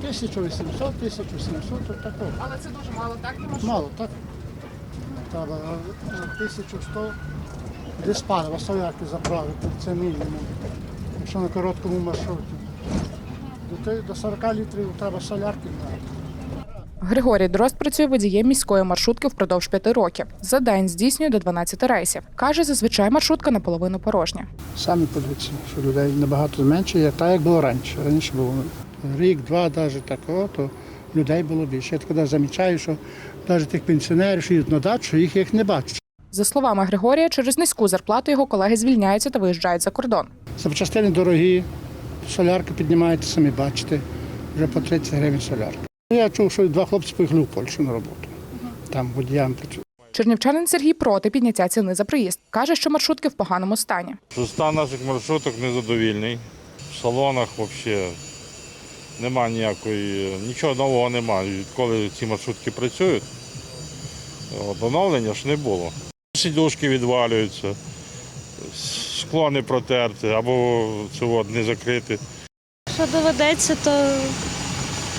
1800, 1700, от такого. Але це дуже мало, так? Тому що Мало, так? Треба е, 1100 десь палива солярки заправити, це мінімум. Якщо на короткому маршруті. До, те- до 40 літрів треба солярки брати. Григорій Дрозд працює водієм міської маршрутки впродовж п'яти років. За день здійснює до 12 рейсів. Каже, зазвичай маршрутка наполовину порожня. Самі подивіться, що людей набагато менше, як так, як було раніше. Раніше було рік, два, навіть такого, то людей було більше. Я тоді замічаю, що навіть тих пенсіонерів, що їдуть на дачу, їх їх не бачу. За словами Григорія, через низьку зарплату його колеги звільняються та виїжджають за кордон. Запчастини дорогі, солярка піднімається, самі бачите, вже по 30 гривень солярка. Я чув, що два хлопці поїхали в Польщу на роботу. Там водіям працюють. Чернівчанин Сергій проти підняття ціни за проїзд. Каже, що маршрутки в поганому стані. Стан наших маршруток незадовільний. В салонах взагалі нема ніякої, нічого нового немає. Відколи ці маршрутки працюють, оновлення ж не було. Сідушки відвалюються, скло не протерте або от, не закрите. Що доведеться, то.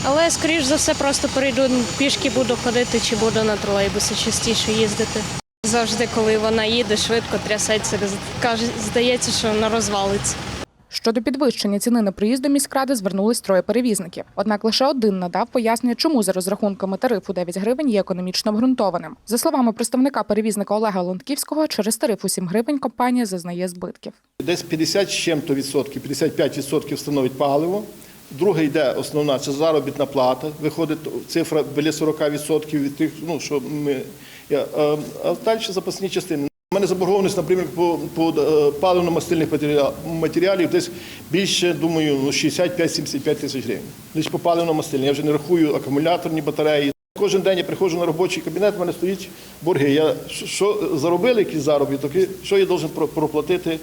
Але, скоріш за все, просто перейду пішки буду ходити чи буду на тролейбуси частіше їздити. Завжди, коли вона їде, швидко трясеться, каже, здається, що вона розвалиться. Щодо підвищення ціни на проїзд до міськради звернулись троє перевізників. Однак лише один надав пояснення, чому за розрахунками тарифу 9 гривень є економічно обґрунтованим. За словами представника перевізника Олега Лонтківського, через тариф у 7 гривень компанія зазнає збитків. Десь 50 з чим-то відсотків, 55 відсотків становить паливо. Друге йде основна це заробітна плата. Виходить цифра біля 40 відсотків від тих, ну що ми а, а далі запасні частини. Мене заборгованість, наприклад, по, по е, паливно-мастильних матеріалів десь більше, думаю, ну, 65-75 тисяч гривень. Десь по паливно-мастильні. Я вже не рахую акумуляторні батареї. Кожен день я приходжу на робочий кабінет, в мене стоїть борги. Я що- заробили, якийсь заробіток, що я должен проплатити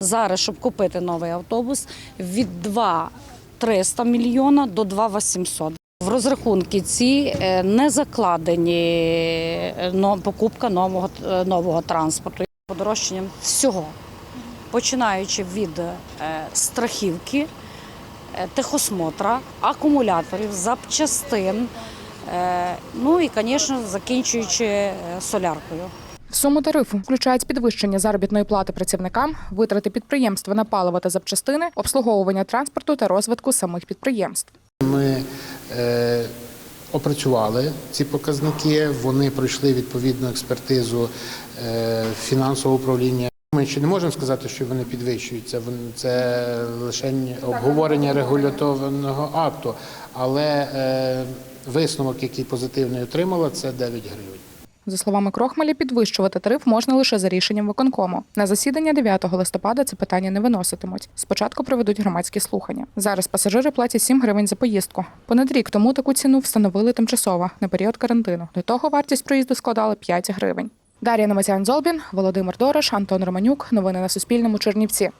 Зараз, щоб купити новий автобус, від 2 300 мільйона до 2 800. В розрахунки ці е, не закладені е, покупка нового, е, нового транспорту. Подорожчанням всього, починаючи від страхівки, техосмотра, акумуляторів, запчастин, ну і, звісно, закінчуючи соляркою. В суму тарифу включають підвищення заробітної плати працівникам, витрати підприємства на паливо та запчастини, обслуговування транспорту та розвитку самих підприємств. Ми опрацювали ці показники, вони пройшли відповідну експертизу е, фінансового управління. Ми ще не можемо сказати, що вони підвищуються. Це лише обговорення регуляторного акту, але е, висновок, який позитивний отримала, це 9 гривень. За словами Крохмаля, підвищувати тариф можна лише за рішенням виконкому. На засідання 9 листопада це питання не виноситимуть. Спочатку проведуть громадські слухання. Зараз пасажири платять 7 гривень за поїздку. Понад рік тому таку ціну встановили тимчасово на період карантину. До того вартість проїзду складала 5 гривень. Дар'я Намазян Золбін, Володимир Дорож, Антон Романюк. Новини на Суспільному. Чернівці.